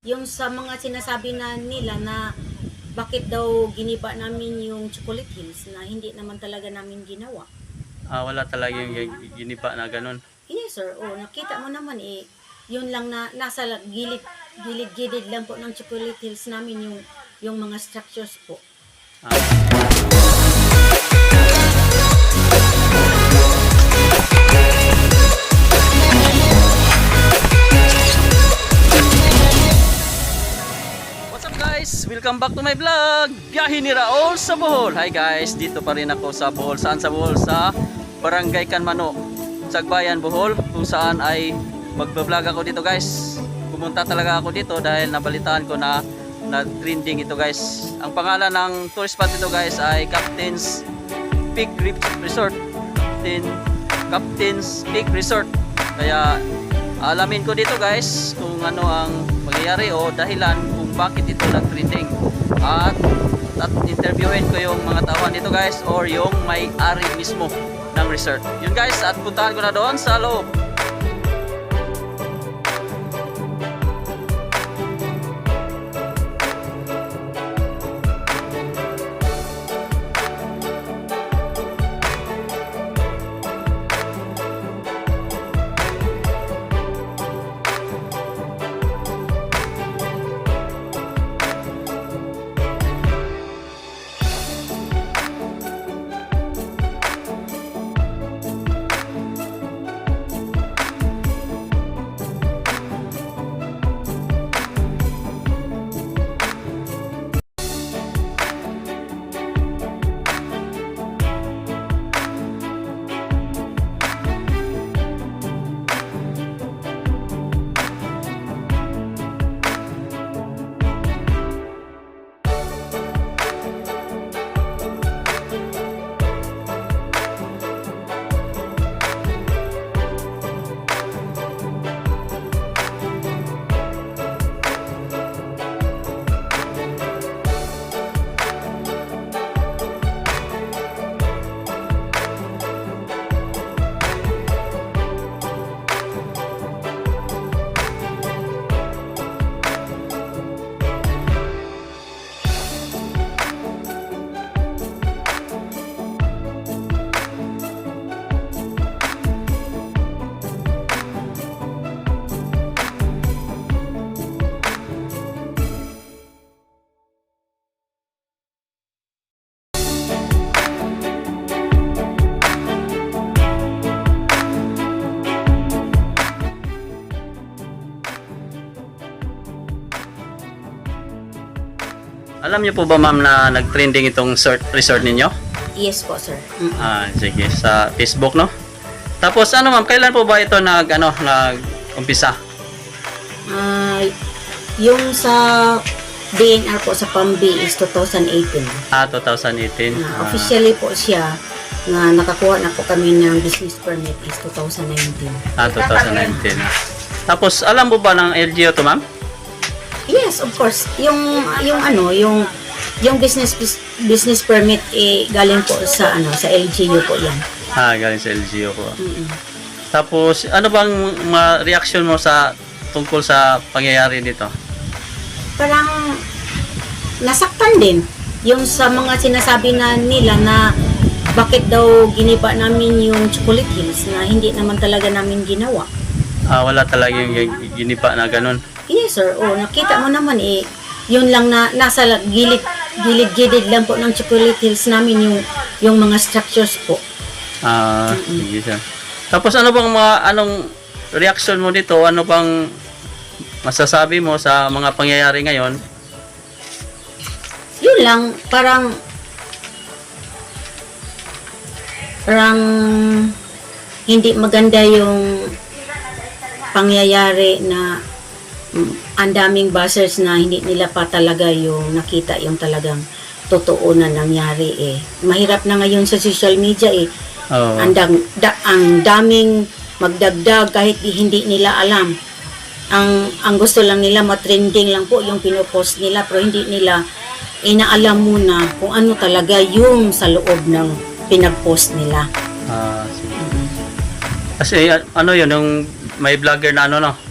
Yung sa mga sinasabi na nila na bakit daw giniba namin yung chocolate hills na hindi naman talaga namin ginawa. Ah, wala talaga yung gi- giniba na ganun. Yes sir, oh, nakita mo naman eh, yun lang na nasa gilid gilid-gilid lang po ng chocolate hills namin yung yung mga structures po. Ah, Welcome back to my vlog! Biyahe ni Raul sa Bohol. Hi guys, dito pa rin ako sa Bohol. Saan sa Bohol? Sa Barangay Kanmano, Sagbayan, Bohol. Kung saan ay magbablog ako dito guys. Pumunta talaga ako dito dahil nabalitaan ko na na trending ito guys. Ang pangalan ng tourist spot dito guys ay Captain's Peak Resort. Captain, Captain's Peak Resort. Kaya alamin ko dito guys kung ano ang mangyayari o dahilan bakit ito nag-trending. At, at interviewin ko yung mga tauhan dito guys or yung may-ari mismo ng resort. Yun guys, at puntahan ko na doon sa loob. Alam niyo po ba ma'am na nag-trending itong resort, resort ninyo? Yes po sir. Ah, sige, sa Facebook, no? Tapos ano ma'am, kailan po ba ito nag ano, nag umpisa? Ah, yung sa DNR po sa PAMBI is 2018. Ah, 2018. Na Ah, officially po siya na nakakuha na po kami ng business permit is 2019. ah, 2019. Tapos alam mo ba ng LGU to ma'am? Yes, of course. Yung yung ano, yung yung business business permit eh galing po sa ano, sa LGU po 'yan. Ah, galing sa LGU ko. Mm-mm. Tapos ano bang mga reaction mo sa tungkol sa pangyayari dito? Parang nasaktan din yung sa mga sinasabi na nila na bakit daw giniba namin yung chocolate hills na hindi naman talaga namin ginawa. Ah, wala talaga yung gi- giniba na ganun. Yes sir, oh, nakita mo naman eh, yun lang na nasa gilid gilid-gilid lang po ng chocolate hills namin yung yung mga structures po. Ah, sige siya. Tapos ano bang mga anong reaction mo dito? Ano bang masasabi mo sa mga pangyayari ngayon? Yun lang, parang parang hindi maganda yung pangyayari na ang daming buzzers na hindi nila pa talaga yung nakita yung talagang totoo na nangyari eh. Mahirap na ngayon sa social media eh. Oh. Ang, dam- da- ang daming magdagdag kahit di- hindi nila alam. Ang ang gusto lang nila matrending lang po yung pinopost nila pero hindi nila inaalam muna kung ano talaga yung sa loob ng pinagpost nila. Ah, sige. Kasi ano yun, yung may vlogger na ano no?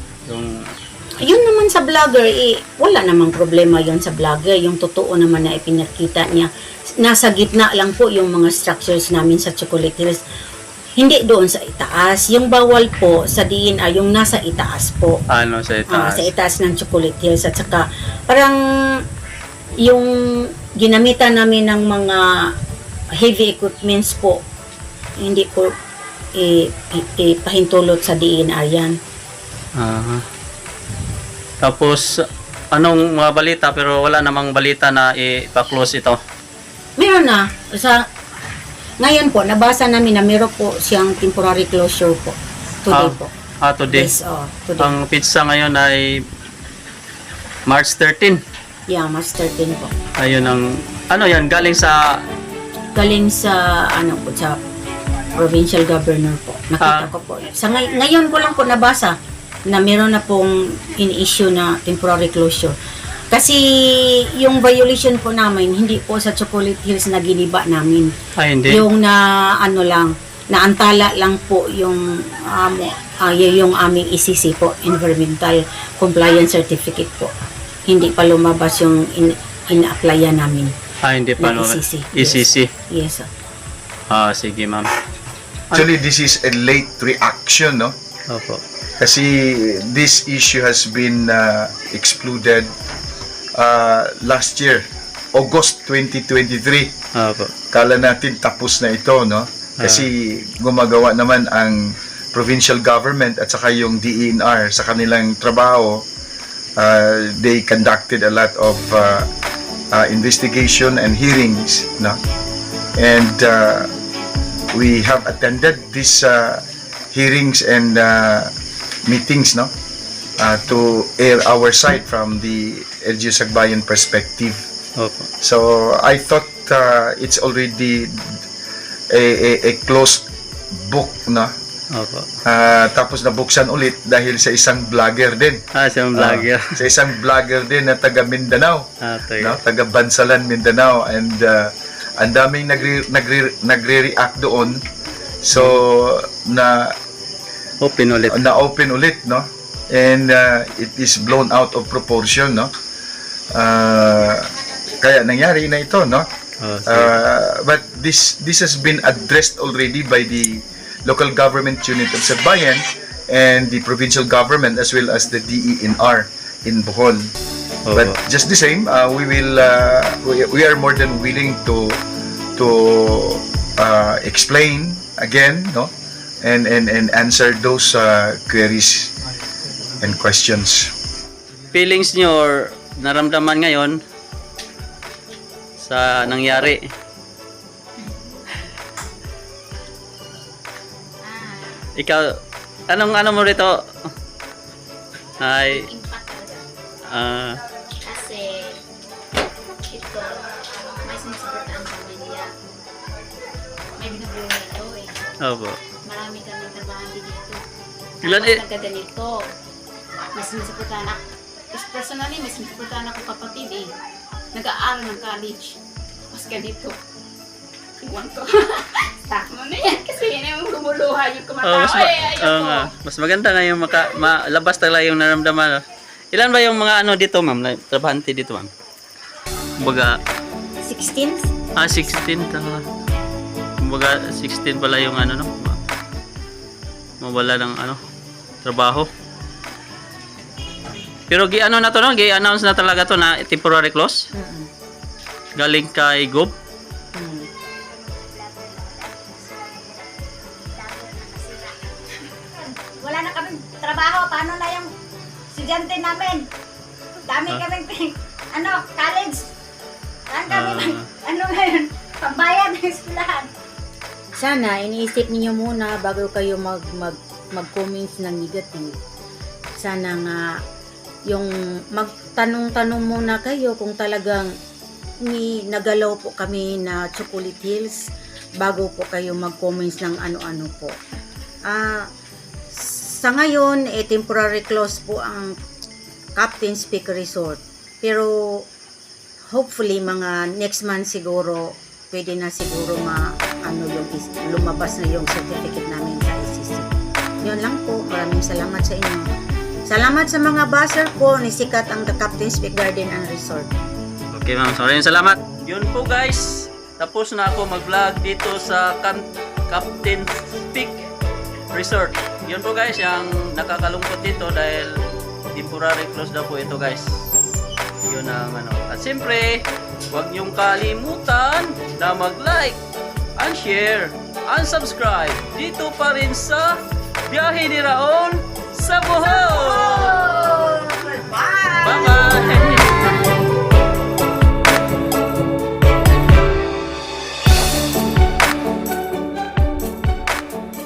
Yun naman sa vlogger, eh, wala namang problema yon sa vlogger. Yung totoo naman na ipinakita niya. Nasa gitna lang po yung mga structures namin sa Chocolate Hills. Hindi doon sa itaas. Yung bawal po sa DNR, yung nasa itaas po. Ano sa Ah, itaas? sa itaas ng Chocolate Hills. At saka, parang yung ginamitan namin ng mga heavy equipments po, hindi po i- ipahintulot sa DNR yan. Aha. Tapos, anong mga balita pero wala namang balita na ipa-close ito? Meron na. Sa, ngayon po, nabasa namin na meron po siyang temporary closure po. Today Ah, po. Ah, today. Yes, oh, today. Ang pizza ngayon ay March 13. yeah, March 13 po. Ayun ang, ano yan, galing sa, Galing sa, ano po, sa provincial governor po. Nakita Ah. ko po. Sa ngay- ngayon ko lang po nabasa na meron na pong in-issue na temporary closure. Kasi yung violation po namin, hindi po sa Chocolate Hills na giniba namin. ay hindi. Yung na ano lang, naantala lang po yung um, ah, y- yung aming ECC po, Environmental Compliance Certificate po. Hindi pa lumabas yung in, in-applyan namin. Ah, hindi pa. No? ECC. ECC. Yes, sir. Ah, sige ma'am. Actually, this is a late reaction, no? Opo. Kasi this issue has been uh, excluded uh, last year, August 2023. Opo. Kala natin tapos na ito, no? Kasi gumagawa naman ang provincial government at saka yung DENR sa kanilang trabaho. Uh, they conducted a lot of uh, uh, investigation and hearings, no? And uh, we have attended these uh, hearings and uh, meetings, no? Uh, to air our side from the LGU Sagbayan perspective. Opo. So I thought uh, it's already a, a, a closed book na. Opo. Ah, tapos nabuksan ulit dahil sa isang vlogger din. Ah, siyang vlogger. Ah, sa isang vlogger din na taga Mindanao, Ah, no? tayo. taga Bansalan, Mindanao and uh, ang daming nagre, nagre, nagre-react doon. So na Open ulit. na open ulit no and uh, it is blown out of proportion no Ah, kaya nangyari na ito no Oh, sige. Uh, but this this has been addressed already by the local government unit of Sabayan and the provincial government as well as the DENR in Bohol. Opo. But just the same, uh, we will uh, we, we are more than willing to to uh, explain again, no, and and and answer those uh, queries and questions. feelings nyo or naramdaman ngayon sa nangyari? Ikaw, anong ano mo rito? Ay, ah, Kasi, ito, may sinasagutan kami niya. May binubuhay ito eh. opo. Ilan eh? nagkaganito. May sinasagutan ako. Kasi personally, may sinasagutan ako kapatid eh. Nag-aaral ng college. Tapos ganito. Iwan ko. Stop mo na yan. Kasi yan yung gumuluha yung Oh, kumatao. mas, ma- eh, ayoko. oo nga. mas maganda nga yung maka, malabas talaga yung naramdaman. oh. Ilan ba yung mga ano dito, ma'am? na- Trabahante dito, ma'am? Kumbaga, 16th? ah, 16 talaga. Kumbaga, 16 pala yung ano, no? Ma- Mawala ng ano, trabaho. Pero gi ano na to, no? Gi-announce na talaga to na temporary close. Mm-mm. Galing kay Gob. Mm. wala na kaming trabaho. Paano na yung estudyante namin? Dami Ah. kaming, ano, college. Saan kami, Ah. ano ngayon, pambayad ng eskwelahan. Sana iniisip niyo muna bago kayo mag mag mag-comments ng negative. Sana nga yung magtanong-tanong muna kayo kung talagang ni nagalaw po kami na Chocolate Hills bago po kayo mag-comments ng ano-ano po. Ah, sa ngayon, eh, temporary close po ang Captain Speaker Resort. Pero hopefully mga next month siguro pwede na siguro ma ano yung lumabas na yung certificate namin ICC. Yun lang po. Maraming salamat sa inyo. Salamat sa mga buzzer ko ni sikat ang The Captain's Peak Garden and Resort. Okay ma'am, sorry salamat. Yun po guys, tapos na ako mag-vlog dito sa Can- Captain Peak Resort. Yun po guys, yung nakakalungkot dito dahil temporary close daw po ito guys. Yun ang ano. At siyempre, huwag niyong kalimutan na mag-like, and share, and subscribe dito pa rin sa Biyahe ni Raul sa Bohol! Bye-bye!